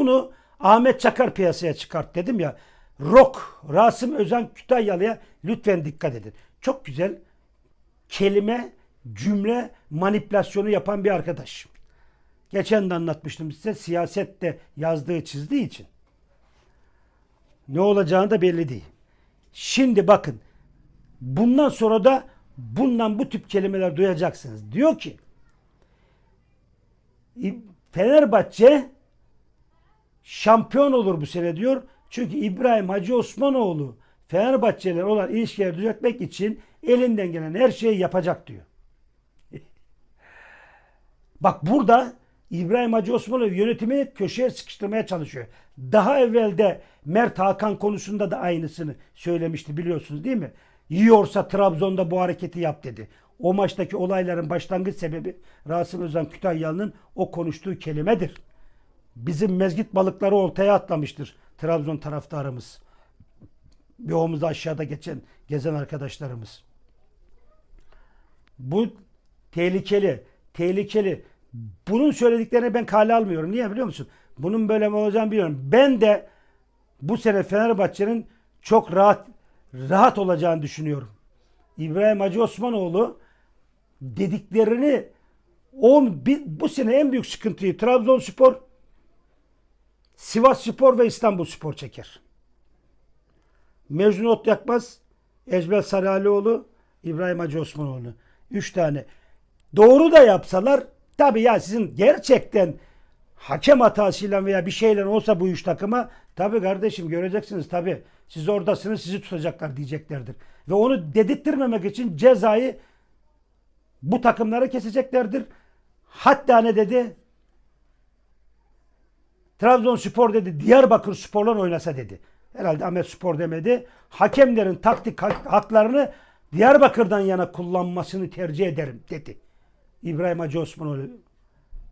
Bunu Ahmet Çakar piyasaya çıkart dedim ya. Rock, Rasım Özen Kütahyalı'ya lütfen dikkat edin. Çok güzel kelime, cümle manipülasyonu yapan bir arkadaş. Geçen de anlatmıştım size siyasette yazdığı çizdiği için. Ne olacağını da belli değil. Şimdi bakın bundan sonra da bundan bu tip kelimeler duyacaksınız. Diyor ki Fenerbahçe şampiyon olur bu sene diyor. Çünkü İbrahim Hacı Osmanoğlu Fenerbahçeler olan ilişkileri düzeltmek için elinden gelen her şeyi yapacak diyor. Bak burada İbrahim Hacı Osmanoğlu yönetimi köşeye sıkıştırmaya çalışıyor. Daha evvelde Mert Hakan konusunda da aynısını söylemişti biliyorsunuz değil mi? Yiyorsa Trabzon'da bu hareketi yap dedi. O maçtaki olayların başlangıç sebebi Rasim Özan Kütahyalı'nın o konuştuğu kelimedir. Bizim mezgit balıkları ortaya atlamıştır Trabzon taraftarımız. Omuz aşağıda geçen gezen arkadaşlarımız. Bu tehlikeli, tehlikeli. Bunun söylediklerini ben kale almıyorum. Niye biliyor musun? Bunun böyle mi olacağını biliyorum. Ben de bu sene Fenerbahçe'nin çok rahat rahat olacağını düşünüyorum. İbrahim Hacı Osmanoğlu dediklerini o bu sene en büyük sıkıntıyı Trabzonspor, Sivas Spor ve İstanbul Spor çeker. Mecnun Yakmaz, Ecbel Saralioğlu, İbrahim Hacı Osmanoğlu. Üç tane. Doğru da yapsalar tabii ya sizin gerçekten hakem hatasıyla veya bir şeyler olsa bu üç takıma tabii kardeşim göreceksiniz tabii. Siz oradasınız sizi tutacaklar diyeceklerdir. Ve onu dedirttirmemek için cezayı bu takımlara keseceklerdir. Hatta ne dedi? Trabzonspor dedi Diyarbakır Sporlar oynasa dedi. Herhalde Ahmet Spor demedi. Hakemlerin taktik haklarını Diyarbakır'dan yana kullanmasını tercih ederim dedi. İbrahim Hacı Osmanoğlu.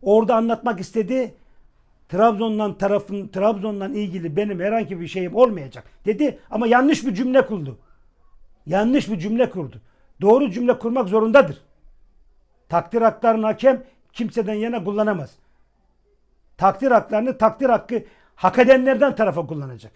Orada anlatmak istedi. Trabzon'dan tarafın Trabzon'dan ilgili benim herhangi bir şeyim olmayacak dedi ama yanlış bir cümle kurdu. Yanlış bir cümle kurdu. Doğru cümle kurmak zorundadır. Takdir haklarını hakem kimseden yana kullanamaz. Takdir haklarını takdir hakkı hak edenlerden tarafa kullanacak.